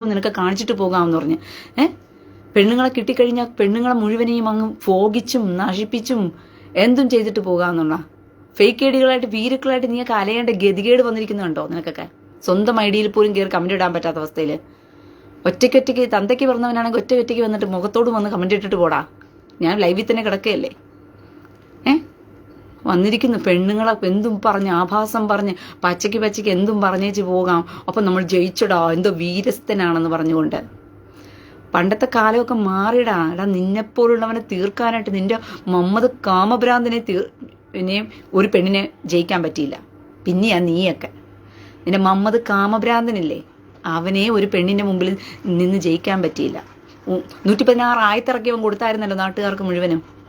നിനക്ക് കാണിച്ചിട്ട് പോകാമെന്ന് പറഞ്ഞ്. ഏഹ് പെണ്ണുങ്ങളെ കിട്ടിക്കഴിഞ്ഞാൽ പെണ്ണുങ്ങളെ മുഴുവനെയും അങ്ങ് ഫോകിച്ചും നശിപ്പിച്ചും എന്തും ചെയ്തിട്ട് പോകാമെന്നുള്ള. ഫേക്ക് ഐഡികളായിട്ട് വീരുക്കളായിട്ട് നീയൊക്കെ അലയേണ്ട ഗതികേട് വന്നിരിക്കുന്നുണ്ടോ നിനക്കൊക്കെ? സ്വന്തം ഐഡിയയിൽ പോലും കയറി കമന്റ് ഇടാൻ പറ്റാത്ത അവസ്ഥയിൽ ഒറ്റയ്ക്കൊറ്റയ്ക്ക് തന്തയ്ക്ക് പറഞ്ഞവനാണെങ്കിൽ ഒറ്റ ഒറ്റയ്ക്ക് വന്നിട്ട് മുഖത്തോട് വന്ന് കമന്റ് ഇട്ടിട്ട് പോടാ. ഞാൻ ലൈവിൽ തന്നെ കിടക്കുകയല്ലേ വന്നിരിക്കുന്നു. പെണ്ണുങ്ങളെ എന്തും പറഞ്ഞ് ആഭാസം പറഞ്ഞ് പച്ചയ്ക്ക് പച്ചയ്ക്ക് എന്തും പറഞ്ഞേച്ച് പോകാം. അപ്പം നമ്മൾ ജയിച്ചടാ എന്തോ വീരസ്ഥനാണെന്ന് പറഞ്ഞുകൊണ്ട്. പണ്ടത്തെ കാലമൊക്കെ മാറിയിടാ. എടാ നിന്നെപ്പോലുള്ളവനെ തീർക്കാനായിട്ട് നിന്റെ മമ്മത് കാമഭ്രാന്തിനെ തീർ പിന്നെയും ഒരു പെണ്ണിനെ ജയിക്കാൻ പറ്റിയില്ല. പിന്നെയാ നീയൊക്കെ. നിന്റെ മമ്മത് കാമഭ്രാന്തനില്ലേ? അവനെ ഒരു പെണ്ണിന്റെ മുമ്പിൽ നിന്ന് ജയിക്കാൻ പറ്റിയില്ല. നൂറ്റി പതിനാറ് ആയത്തിറക്കിയവൻ കൊടുത്തായിരുന്നല്ലോ നാട്ടുകാർക്ക് മുഴുവനും.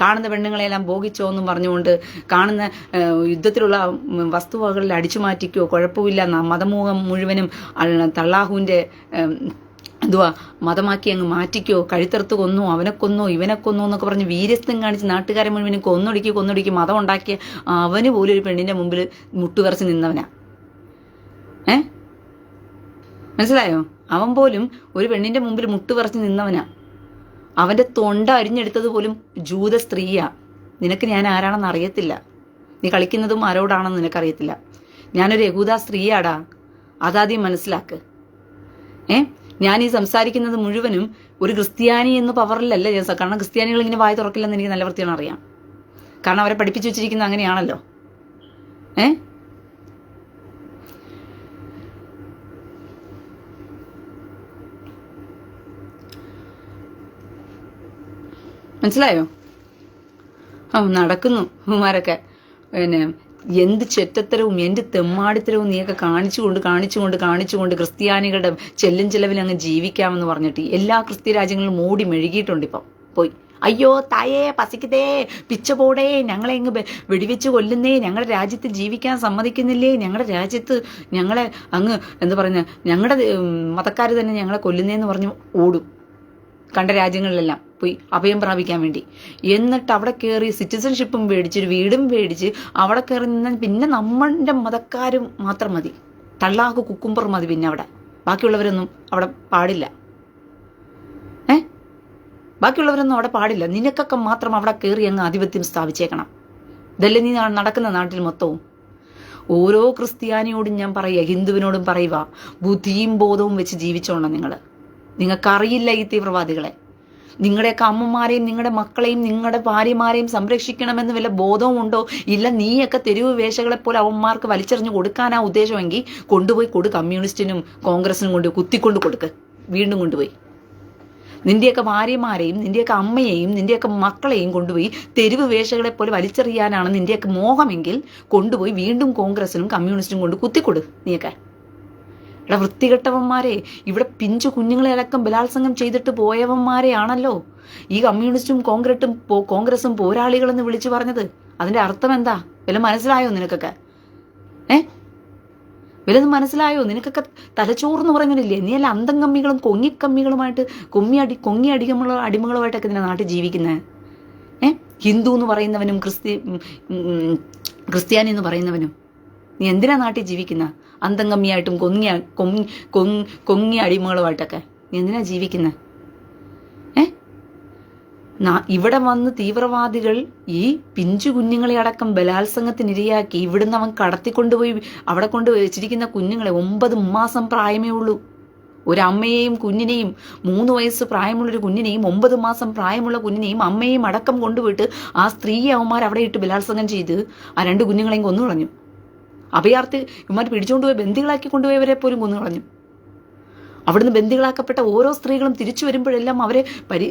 കാണുന്ന പെണ്ണുങ്ങളെല്ലാം ഭോഗിച്ചോ എന്നും പറഞ്ഞുകൊണ്ട് കാണുന്ന യുദ്ധത്തിലുള്ള വസ്തുവകളിൽ അടിച്ചു മാറ്റിക്കോ കുഴപ്പമില്ല മതമൂഹം മുഴുവനും തള്ളാഹുവിന്റെ എന്തുവാ മതമാക്കി അങ്ങ് മാറ്റിക്കോ കഴുത്തറുത്ത് കൊന്നോ അവനെ കൊന്നോ ഇവനെ കൊന്നോ എന്നൊക്കെ പറഞ്ഞ് വീര്യസ്ഥം കാണിച്ച് നാട്ടുകാരെ മുഴുവനും കൊന്നൊടുക്കി കൊന്നൊടുക്കി മതം ഉണ്ടാക്കിയ അവന് പോലും ഒരു പെണ്ണിന്റെ മുമ്പിൽ മുട്ടുകറച്ച് നിന്നവനാ. ഏ? മനസ്സിലായോ? അവൻ പോലും ഒരു പെണ്ണിന്റെ മുമ്പിൽ മുട്ടുപറച്ച് നിന്നവനാ. അവന്റെ തൊണ്ട അരിഞ്ഞെടുത്തത് പോലും ജൂത സ്ത്രീയാ. നിനക്ക് ഞാൻ ആരാണെന്ന് അറിയത്തില്ല. നീ കളിക്കുന്നതും ആരോടാണെന്ന് നിനക്കറിയത്തില്ല. ഞാനൊരു യഹൂദ സ്ത്രീയാടാ. അതാദ്യം മനസ്സിലാക്ക്. ഏ? ഞാൻ ഈ സംസാരിക്കുന്നത് മുഴുവനും ഒരു ക്രിസ്ത്യാനി എന്ന് പവറിലല്ല കാരണം ക്രിസ്ത്യാനികൾ ഇങ്ങനെ വായി തുറക്കില്ലെന്ന് എനിക്ക് നല്ല വൃത്തിയാണ് അറിയാം. കാരണം അവരെ പഠിപ്പിച്ചു വെച്ചിരിക്കുന്നത് അങ്ങനെയാണല്ലോ. ഏ? മനസ്സിലായോ? ആ നടക്കുന്നു ഉമാരൊക്കെ പിന്നെ എന്ത് ചെറ്റത്തരവും എന്ത് തെമ്മാടിത്തരവും നീയൊക്കെ കാണിച്ചുകൊണ്ട് കാണിച്ചുകൊണ്ട് കാണിച്ചുകൊണ്ട് ക്രിസ്ത്യാനികളുടെ ചെല്ലും ചെലവിൽ അങ്ങ് ജീവിക്കാമെന്ന് പറഞ്ഞിട്ട് എല്ലാ ക്രിസ്ത്യ രാജ്യങ്ങളും മൂടി മെഴുകിയിട്ടുണ്ട് ഇപ്പം. പോയി. അയ്യോ തായേ പസിക്കതേ പിച്ചപോടേ ഞങ്ങളെ അങ്ങ് ബെ- വെടിവെച്ച് കൊല്ലുന്നേ ഞങ്ങളുടെ രാജ്യത്ത് ജീവിക്കാൻ സമ്മതിക്കുന്നില്ലേ ഞങ്ങളുടെ രാജ്യത്ത് ഞങ്ങളെ അങ്ങ് എന്താ പറയുന്നത് ഞങ്ങളുടെ മതക്കാർ തന്നെ ഞങ്ങളെ കൊല്ലുന്നേന്ന് പറഞ്ഞ് ഓടും. കണ്ട രാജ്യങ്ങളിലെല്ലാം. പോയി അഭയം പ്രാപിക്കാൻ വേണ്ടി. എന്നിട്ട് അവിടെ കയറി സിറ്റിസൺഷിപ്പും മേടിച്ച് ഒരു വീടും മേടിച്ച് അവിടെ കയറി നിന്ന് പിന്നെ നമ്മളുടെ മതക്കാരും മാത്രം മതി. തള്ളാക്ക് കുക്കുംബർ മതി പിന്നെ അവിടെ. ബാക്കിയുള്ളവരൊന്നും അവിടെ പാടില്ല. ഏ? ബാക്കിയുള്ളവരൊന്നും അവിടെ പാടില്ല. നിനക്കൊക്കെ മാത്രം അവിടെ കയറി അങ്ങ് ആധിപത്യം സ്ഥാപിച്ചേക്കണം. ഇതല്ലേ നീ നടക്കുന്ന നാട്ടിൽ മൊത്തവും? ഓരോ ക്രിസ്ത്യാനിയോടും ഞാൻ പറയുക ഹിന്ദുവിനോടും പറയുക ബുദ്ധിയും ബോധവും വെച്ച് ജീവിച്ചോണം നിങ്ങൾ നിങ്ങൾക്കറിയില്ല ഈ തീവ്രവാദികളെ. നിങ്ങളുടെയൊക്കെ അമ്മമാരെയും നിങ്ങളുടെ മക്കളെയും നിങ്ങളുടെ ഭാര്യമാരെയും സംരക്ഷിക്കണമെന്ന് വല്ല ബോധവും ഉണ്ടോ ഇല്ല നീയൊക്കെ തെരുവ് വേഷകളെ പോലെ അവന്മാർക്ക് വലിച്ചെറിഞ്ഞ് കൊടുക്കാനാ ഉദ്ദേശമെങ്കിൽ കൊണ്ടുപോയി കൊടു കമ്മ്യൂണിസ്റ്റിനും കോൺഗ്രസിനും കൊണ്ട് കുത്തിക്കൊണ്ട് കൊടുക്ക്. വീണ്ടും കൊണ്ടുപോയി. നിന്റെയൊക്കെ ഭാര്യമാരെയും നിന്റെയൊക്കെ അമ്മയെയും നിന്റെയൊക്കെ മക്കളെയും കൊണ്ടുപോയി തെരുവ് വേഷകളെ പോലെ വലിച്ചെറിയാനാണ് നിന്റെയൊക്കെ മോഹമെങ്കിൽ കൊണ്ടുപോയി വീണ്ടും കോൺഗ്രസിനും കമ്മ്യൂണിസ്റ്റിനും കൊണ്ട് കുത്തിക്കൊടു നീയൊക്കെ. എടാ വൃത്തികെട്ടവന്മാരെ ഇവിടെ പിഞ്ചു കുഞ്ഞുങ്ങളെ അടക്കം ബലാത്സംഗം ചെയ്തിട്ട് പോയവന്മാരെയാണല്ലോ. ഈ കമ്മ്യൂണിസ്റ്റും കോൺഗ്രറ്റും പോ- കോൺഗ്രസും പോരാളികളെന്ന് വിളിച്ചു പറഞ്ഞത്. അതിന്റെ അർത്ഥം എന്താ? വില മനസ്സിലായോ നിനക്കൊക്കെ? ഏ? വിലത് മനസ്സിലായോ? നിനക്കൊക്കെ തലച്ചോറെന്ന് പറയുന്നില്ലേ നീ അല്ല അന്തം കമ്മികളും കൊങ്ങിക്കമ്മികളുമായിട്ട് കൊമ്മി അടി കൊങ്ങി അടികമുള്ള അടിമകളുമായിട്ടൊക്കെ നിന്റെ നാട്ടിൽ ജീവിക്കുന്നത് ഏ? ഹിന്ദു എന്ന് പറയുന്നവനും ക്രിസ്തി ഉം, ഉം, ക്രിസ്ത്യാനി എന്ന് പറയുന്നവനും. നീ എന്തിനാ നാട്ടിൽ ജീവിക്കുന്ന? അന്തംകമ്മിയായിട്ടും കൊങ്ങിയ കൊങ്ങി കൊങ്ങി കൊങ്ങിയ അടിമകളുമായിട്ടൊക്കെ നീ എന്തിനാ ജീവിക്കുന്നത് ഇവിടെ വന്ന് തീവ്രവാദികൾ ഈ പിഞ്ചു കുഞ്ഞുങ്ങളെ അടക്കം ബലാത്സംഗത്തിനിരയാക്കി ഇവിടുന്ന് അവൻ കടത്തിക്കൊണ്ടുപോയി അവിടെ കൊണ്ട് വെച്ചിരിക്കുന്ന കുഞ്ഞുങ്ങളെ ഒമ്പത് മാസം പ്രായമേ ഉള്ളൂ. ഒരമ്മയെയും കുഞ്ഞിനെയും മൂന്ന് വയസ്സ് പ്രായമുള്ളൊരു കുഞ്ഞിനെയും ഒമ്പത് മാസം പ്രായമുള്ള കുഞ്ഞിനെയും അമ്മയെയും അടക്കം കൊണ്ടുപോയിട്ട് ആ സ്ത്രീയെ അവന്മാർ അവിടെ ഇട്ട് ബലാത്സംഗം ചെയ്ത് ആ രണ്ട് കുഞ്ഞുങ്ങളെയും കൊന്നു കളഞ്ഞു അഭയാർത്ഥി ഇവന്മാർ പിടിച്ചുകൊണ്ടുപോയി ബന്ദികളാക്കി കൊണ്ടുപോയവരെ പോലും കൊന്നു കളഞ്ഞു. അവിടുന്ന് ബന്ദികളാക്കപ്പെട്ട ഓരോ സ്ത്രീകളും തിരിച്ചു വരുമ്പോഴെല്ലാം അവരെ പരി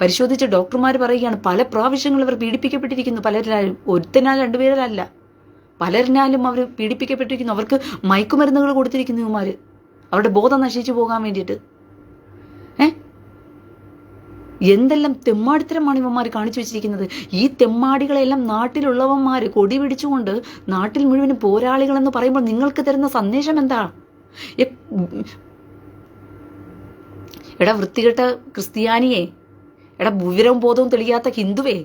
പരിശോധിച്ച ഡോക്ടർമാർ പറയുകയാണ് പല പ്രാവശ്യങ്ങളും അവർ പീഡിപ്പിക്കപ്പെട്ടിരിക്കുന്നു. പലരിലും ഒരുത്തനാൽ രണ്ടുപേരല്ല പലരിനാലും അവർ പീഡിപ്പിക്കപ്പെട്ടിരിക്കുന്നു. അവർക്ക് മയക്കുമരുന്നുകൾ കൊടുത്തിരിക്കുന്നു ഇവന്മാർ അവരുടെ ബോധം നശിച്ചു പോകാൻ വേണ്ടിയിട്ട്. എന്തെല്ലാം തെമ്മാടിത്തരമാണ് ഇവന്മാർ കാണിച്ചു വെച്ചിരിക്കുന്നത്? ഈ തെമ്മാടികളെല്ലാം നാട്ടിലുള്ളവന്മാർ കൊടി പിടിച്ചുകൊണ്ട് നാട്ടിൽ മുഴുവനും പോരാളികളെന്ന് പറയുമ്പോൾ നിങ്ങൾക്ക് തരുന്ന സന്ദേശം എന്താ? എടാ വൃത്തികെട്ട ക്രിസ്ത്യാനിയെ എടാ വിവരവും ബോധവും തെളിയാത്ത ഹിന്ദുവേ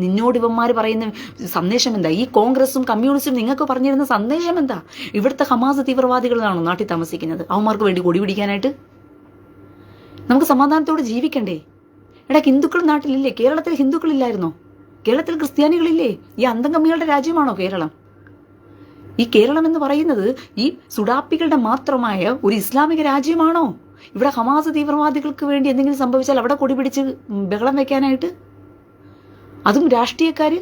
നിന്നോട് ഇവന്മാർ പറയുന്ന സന്ദേശം എന്താ? ഈ കോൺഗ്രസും കമ്മ്യൂണിസ്റ്റും നിങ്ങൾക്ക് പറഞ്ഞിരുന്ന സന്ദേശം എന്താ? ഇവിടുത്തെ ഹമാസ് തീവ്രവാദികളാണോ നാട്ടിൽ താമസിക്കുന്നത്? അവന്മാർക്ക് വേണ്ടി കൊടി പിടിക്കാനായിട്ട്? നമുക്ക് സമാധാനത്തോടെ ജീവിക്കണ്ടേ? എടാ ഹിന്ദുക്കൾ നാട്ടിലില്ലേ? കേരളത്തിൽ ഹിന്ദുക്കളില്ലായിരുന്നോ? കേരളത്തിൽ ക്രിസ്ത്യാനികളില്ലേ? ഈ അന്തംഗമ്മികളുടെ രാജ്യമാണോ കേരളം? ഈ കേരളം എന്ന് പറയുന്നത് ഈ സുഡാപ്പികളുടെ മാത്രമായ ഒരു ഇസ്ലാമിക രാജ്യമാണോ? ഇവിടെ ഹമാസ് തീവ്രവാദികൾക്ക് വേണ്ടി എന്തെങ്കിലും സംഭവിച്ചാൽ അവിടെ കൊടിപിടിച്ച് ബഹളം വെക്കാനായിട്ട്? അതും രാഷ്ട്രീയക്കാര്?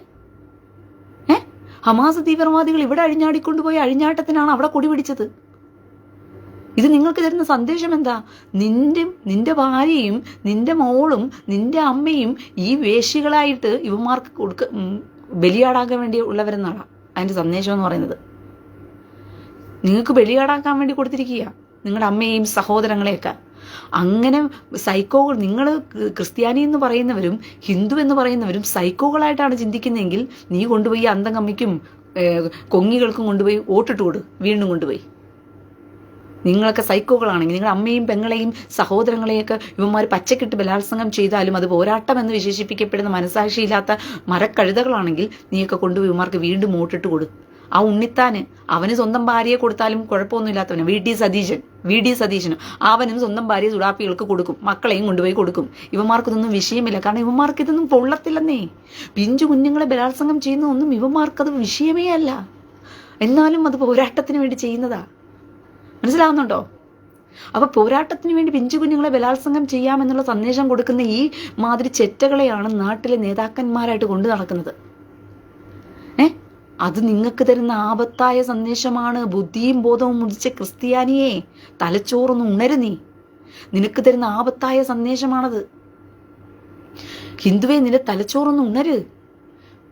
ഏ? ഹമാസ് തീവ്രവാദികൾ ഇവിടെ അഴിഞ്ഞാടിക്കൊണ്ടുപോയ അഴിഞ്ഞാട്ടത്തിനാണ് അവിടെ കൊടി പിടിച്ചത്. ഇത് നിങ്ങൾക്ക് തരുന്ന സന്ദേശം എന്താ? നിന്റെ നിന്റെ ഭാര്യയും നിന്റെ മോളും നിന്റെ അമ്മയും ഈ വേശികളായിട്ട് ഇവന്മാർക്ക് കൊടുക്ക ബലിയാടാക്കാൻ വേണ്ടി ഉള്ളവരെന്നാണ് അതിന്റെ സന്ദേശം എന്ന് പറയുന്നത്. നിങ്ങൾക്ക് ബലിയാടാക്കാൻ വേണ്ടി കൊടുത്തിരിക്കുക. നിങ്ങളുടെ അമ്മയെയും സഹോദരങ്ങളെയൊക്കെ. അങ്ങനെ സൈക്കോകൾ നിങ്ങൾ ക്രിസ്ത്യാനി എന്ന് പറയുന്നവരും ഹിന്ദു എന്ന് പറയുന്നവരും സൈക്കോകളായിട്ടാണ് ചിന്തിക്കുന്നതെങ്കിൽ നീ കൊണ്ടുപോയി അന്തം കമ്മിക്കും കൊങ്ങികൾക്കും കൊണ്ടുപോയി വോട്ടിട്ട് കൊടു വീണ്ടും കൊണ്ടുപോയി. നിങ്ങളൊക്കെ സൈക്കോകളാണെങ്കിൽ നിങ്ങളുടെ അമ്മയും പെങ്ങളെയും സഹോദരങ്ങളെയൊക്കെ ഇവന്മാർ പച്ചക്കിട്ട് ബലാത്സംഗം ചെയ്താലും അത് പോരാട്ടം എന്ന് വിശേഷിപ്പിക്കപ്പെടുന്ന മനസാക്ഷിയില്ലാത്ത മരക്കഴുതകളാണെങ്കിൽ നീയൊക്കെ കൊണ്ടുപോയി ഇവന്മാർക്ക് വീണ്ടും വോട്ടിട്ട് കൊടു. ആ ഉണ്ണിത്താന് അവന് സ്വന്തം ഭാര്യയെ കൊടുത്താലും കുഴപ്പമൊന്നുമില്ലാത്തവന്. V. T Satheesan V. D. സതീശനും അവനും സ്വന്തം ഭാര്യ സുഡാപ്പികൾക്ക് കൊടുക്കും. മക്കളെയും കൊണ്ടുപോയി കൊടുക്കും. ഇവന്മാർക്ക് ഇതൊന്നും വിഷയമില്ല. കാരണം ഇവന്മാർക്ക് ഇതൊന്നും പൊള്ളത്തില്ലെന്നേ. പിഞ്ചു കുഞ്ഞുങ്ങളെ ബലാത്സംഗം ചെയ്യുന്നതൊന്നും ഇവന്മാർക്കത് വിഷയമേ അല്ല. എന്നാലും അത് പോരാട്ടത്തിന് വേണ്ടി ചെയ്യുന്നതാ. മനസ്സിലാവുന്നുണ്ടോ? അപ്പൊ പോരാട്ടത്തിന് വേണ്ടി പിഞ്ചു കുഞ്ഞുങ്ങളെ ബലാത്സംഗം ചെയ്യാമെന്നുള്ള സന്ദേശം കൊടുക്കുന്ന ഈ മാതിരി ചെറ്റകളെയാണ് നാട്ടിലെ നേതാക്കന്മാരായിട്ട് കൊണ്ടു നടക്കുന്നത്. ഏ? അത് നിങ്ങൾക്ക് തരുന്ന ആപത്തായ സന്ദേശമാണ് ബുദ്ധിയും ബോധവും മുടിച്ച ക്രിസ്ത്യാനിയെ തലച്ചോറൊന്ന് ഉണരു നീ. നിനക്ക് തരുന്ന ആപത്തായ സന്ദേശമാണത്. ഹിന്ദുവെ നിന്റെ തലച്ചോറൊന്ന് ഉണര്.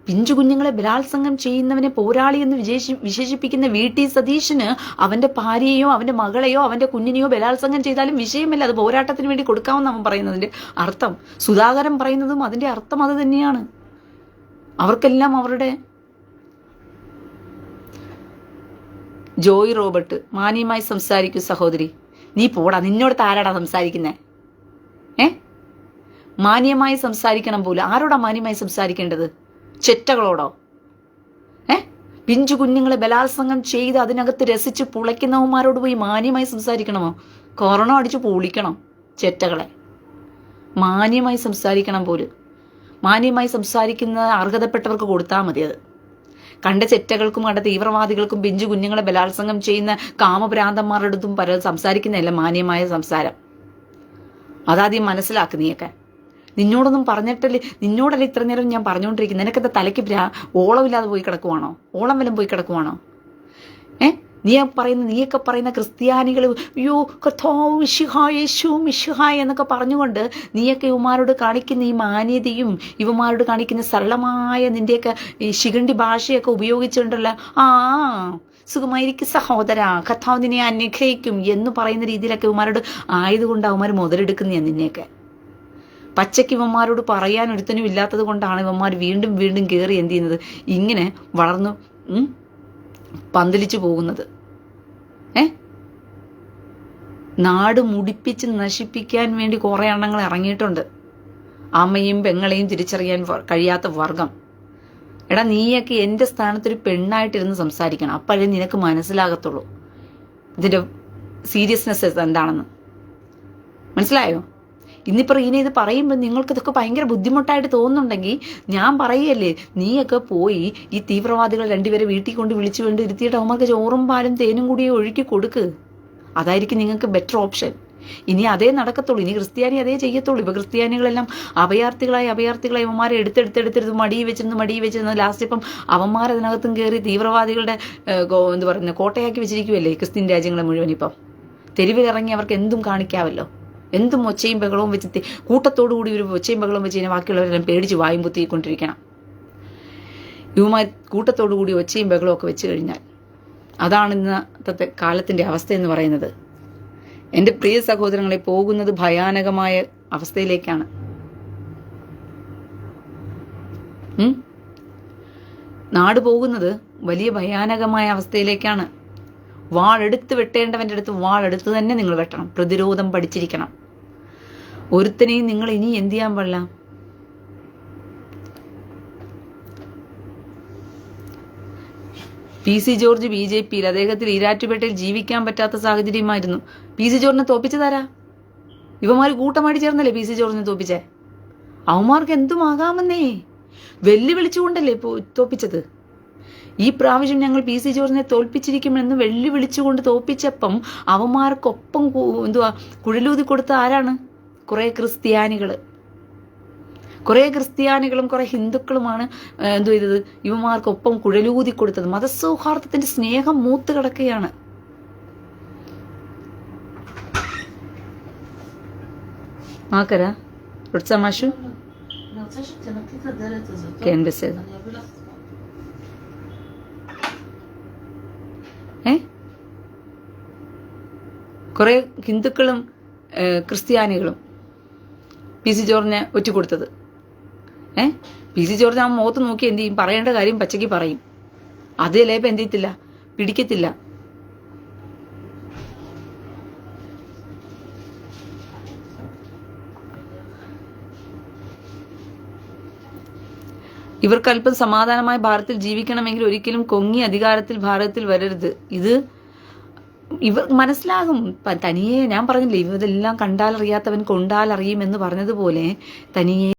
പിഞ്ചു കുഞ്ഞുങ്ങളെ ബലാത്സംഗം ചെയ്യുന്നവനെ പോരാളി എന്ന് വിശേഷി വിശേഷിപ്പിക്കുന്ന വി ടി സതീശന് അവന്റെ ഭാര്യയോ അവന്റെ മകളെയോ അവന്റെ കുഞ്ഞിനെയോ ബലാത്സംഗം ചെയ്താലും വിഷയമല്ല അത് പോരാട്ടത്തിന് വേണ്ടി കൊടുക്കാമെന്ന് അവൻ പറയുന്നതിന്റെ അർത്ഥം. സുധാകരൻ പറയുന്നതും അതിന്റെ അർത്ഥം അത് തന്നെയാണ്. അവർക്കെല്ലാം അവരുടെ ജോയ് റോബർട്ട് മാന്യമായി സംസാരിക്കൂ സഹോദരി. നീ പോടാ നിന്നോട് താരാടാ സംസാരിക്കുന്നേ? ഏ? മാന്യമായി സംസാരിക്കണം പോലും. ആരോടാ മാന്യമായി സംസാരിക്കേണ്ടത്? ചെറ്റകളോടോ? ഏ? പിഞ്ചു കുഞ്ഞുങ്ങളെ ബലാത്സംഗം ചെയ്ത് അതിനകത്ത് രസിച്ച് പുളയ്ക്കുന്നവന്മാരോട് പോയി മാന്യമായി സംസാരിക്കണമോ? കൊറോണ അടിച്ച് പൊളിക്കണം ചെറ്റകളെ. മാന്യമായി സംസാരിക്കണം പോലും. മാന്യമായി സംസാരിക്കുന്ന അർഹതപ്പെട്ടവർക്ക് കൊടുത്താൽ മതി അത്. കണ്ട ചെറ്റകൾക്കും കണ്ട തീവ്രവാദികൾക്കും പിഞ്ചു കുഞ്ഞുങ്ങളെ ബലാത്സംഗം ചെയ്യുന്ന കാമഭ്രാന്തന്മാരുടെ അടുത്തും പല സംസാരിക്കുന്നതല്ല മാന്യമായ സംസാരം. അതാദ്യം മനസ്സിലാക്ക് നീയൊക്കെ. നിന്നോടൊന്നും പറഞ്ഞിട്ടല്ലേ? നിന്നോടല്ലേ ഇത്ര നേരം ഞാൻ പറഞ്ഞുകൊണ്ടിരിക്കുന്നത് നിനക്കത്തെ തലയ്ക്ക് ഓളമില്ലാതെ പോയി കിടക്കുവാണോ? ഓളം വല്ലതും പോയി കിടക്കുവാണോ? ഏ? നീ പറയുന്ന നീയൊക്കെ പറയുന്ന ക്രിസ്ത്യാനികൾ അയ്യോ കഥോ മിശിഹായ് യേശു മിശിഹായ് എന്നൊക്കെ പറഞ്ഞുകൊണ്ട് നീയൊക്കെ ഇവമാരോട് കാണിക്കുന്ന ഈ മാന്യതയും ഇവമാരോട് കാണിക്കുന്ന സരളമായ നിന്റെയൊക്കെ ഈ ശിഖണ്ഡി ഭാഷയൊക്കെ ഉപയോഗിച്ചുകൊണ്ടുള്ള ആ സുഖമായിരിക്കും സഹോദര കഥാവ് നിന്നെ അനുഗ്രഹിക്കും എന്ന് പറയുന്ന രീതിയിലൊക്കെ ഇവമാരോട് ആയതുകൊണ്ട് അവന്മാർ മുതലെടുക്കുന്ന നിന്നെയൊക്കെ. പച്ചയ്ക്ക് ഇവന്മാരോട് പറയാൻ ഒരുത്തനും ഇല്ലാത്തത് കൊണ്ടാണ് ഇവന്മാർ വീണ്ടും വീണ്ടും കയറി എന്ത് ചെയ്യുന്നത്? ഇങ്ങനെ വളർന്നു പന്തലിച്ചു പോകുന്നത്. ഏ? നാട് മുടിപ്പിച്ച് നശിപ്പിക്കാൻ വേണ്ടി കുറെ എണ്ണങ്ങൾ ഇറങ്ങിയിട്ടുണ്ട്. അമ്മയും പെങ്ങളെയും തിരിച്ചറിയാൻ കഴിയാത്ത വർഗം. എടാ നീയൊക്കെ എന്റെ സ്ഥാനത്തൊരു പെണ്ണായിട്ടിരുന്ന് സംസാരിക്കണം. അപ്പോഴേ നിനക്ക് മനസ്സിലാകത്തുള്ളൂ. ഇതിന്റെ സീരിയസ്നെസ് എന്താണെന്ന്. മനസ്സിലായോ? ഇന്നിപ്പോൾ റീന ഇത് പറയുമ്പോൾ നിങ്ങൾക്ക് ഇതൊക്കെ ഭയങ്കര ബുദ്ധിമുട്ടായിട്ട് തോന്നുന്നുണ്ടെങ്കിൽ ഞാൻ പറയല്ലേ നീയൊക്കെ പോയി ഈ തീവ്രവാദികൾ രണ്ടുപേരെ വീട്ടിൽ കൊണ്ട് വിളിച്ചു കൊണ്ട് ഇരുത്തിയിട്ട് അവന്മാർക്ക് ചോറും പാലും തേനും കൂടി ഒഴുക്കി കൊടുക്ക്. അതായിരിക്കും നിങ്ങൾക്ക് ബെറ്റർ ഓപ്ഷൻ ഇനി അതേ നടക്കത്തുള്ളൂ ഇനി ക്രിസ്ത്യാനി അതേ ചെയ്യത്തുള്ളൂ. ഇപ്പൊ ക്രിസ്ത്യാനികളെല്ലാം അഭയാർത്ഥികളായി അഭയാർത്ഥികളായി അവന്മാരെ എടുത്തെടുത്തെടുത്തെടുത്ത് മടി വെച്ചിരുന്നു മടി വെച്ചിരുന്നു ലാസ്റ്റ് ഇപ്പം അവന്മാർ അതിനകത്തും കയറി തീവ്രവാദികളുടെ എന്ത് പറയുന്നത് കോട്ടയാക്കി വെച്ചിരിക്കുവല്ലേ ക്രിസ്ത്യൻ രാജ്യങ്ങളെ മുഴുവൻ ഇപ്പം. തെരുവിലിറങ്ങി അവർക്ക് എന്തും കാണിക്കാമല്ലോ എന്തും ഒച്ചയും ബഹളവും വെച്ച് കൂട്ടത്തോടു കൂടി ഒരു ഒച്ചയും ബഹളവും വെച്ച് കഴിഞ്ഞാൽ ബാക്കിയുള്ളവരെല്ലാം പേടിച്ച് വായും പൊത്തിക്കൊണ്ടിരിക്കണം. ഇവമായി കൂട്ടത്തോടു കൂടി ഒച്ചയും ബഹളവും ഒക്കെ വെച്ച് കഴിഞ്ഞാൽ അതാണ് ഇന്നത്തെ കാലത്തിന്റെ അവസ്ഥ എന്ന് പറയുന്നത്. എന്റെ പ്രിയ സഹോദരങ്ങളെ പോകുന്നത് ഭയാനകമായ അവസ്ഥയിലേക്കാണ്? നാട് പോകുന്നത് വലിയ ഭയാനകമായ അവസ്ഥയിലേക്കാണ്. വാളെടുത്ത് വെട്ടേണ്ടവന്റെ അടുത്ത് വാളെടുത്ത് തന്നെ നിങ്ങൾ വെട്ടണം. പ്രതിരോധം പഠിച്ചിരിക്കണം. ഒരുത്തനെയും നിങ്ങൾ ഇനി എന്ത് ചെയ്യാൻ പാടില്ല? P C George B J പിയിൽ അദ്ദേഹത്തിൽ ഈരാറ്റുപേട്ടയിൽ ജീവിക്കാൻ പറ്റാത്ത സാഹചര്യമായിരുന്നു. പി സി ജോർജിനെ തോപ്പിച്ചതാരാ? ഇവമാര് കൂട്ടമായി ചേർന്നല്ലേ പി സി ജോർജിനെ തോപ്പിച്ചേ? അവന്മാർക്ക് എന്തുമാകാമെന്നേ വെല്ലുവിളിച്ചുകൊണ്ടല്ലേ തോപ്പിച്ചത്? ഈ പ്രാവശ്യം ഞങ്ങൾ പി സി ജോർജിനെ തോൽപ്പിച്ചിരിക്കുമെന്ന് വെല്ലുവിളിച്ചുകൊണ്ട് തോപ്പിച്ചപ്പം അവന്മാർക്കൊപ്പം എന്തുവാ കുഴലൂതി കൊടുത്ത ആരാണ്? കുറേ ക്രിസ്ത്യാനികൾ. കുറേ ക്രിസ്ത്യാനികളും കുറേ ഹിന്ദുക്കളുമാണ് എന്തു ചെയ്തത്? യുവമാർക്കൊപ്പം കുഴലൂതി കൊടുത്തത്. മതസൗഹാർദ്ദത്തിന്റെ സ്നേഹം മൂത്ത് കിടക്കുകയാണ്. മാക്കരാ കുറേ ഹിന്ദുക്കളും ക്രിസ്ത്യാനികളും. പി സി ജോർജിനെ ഒറ്റുകൊടുത്തത് ഏ? പി സി ജോർജ് ആ മുഖത്ത് നോക്കി എന്ത് ചെയ്യും? പറയേണ്ട കാര്യം പച്ചയ്ക്ക് പറയും. അത് ചിലപ്പോൾ എന്ത് ചെയ്യത്തില്ല? പിടിക്കത്തില്ല. ഇവർക്ക് അല്പം സമാധാനമായ ഭാരതത്തിൽ ജീവിക്കണമെങ്കിൽ ഒരിക്കലും കൊങ്ങി അധികാരത്തിൽ ഭാരതത്തിൽ വരരുത്. ഇത് ഇവർ മനസ്സിലാകും. തനിയെ ഞാൻ പറഞ്ഞില്ലേ ഇതെല്ലാം കണ്ടാലറിയാത്തവൻ കൊണ്ടാലറിയും എന്ന് പറഞ്ഞതുപോലെ തനിയെ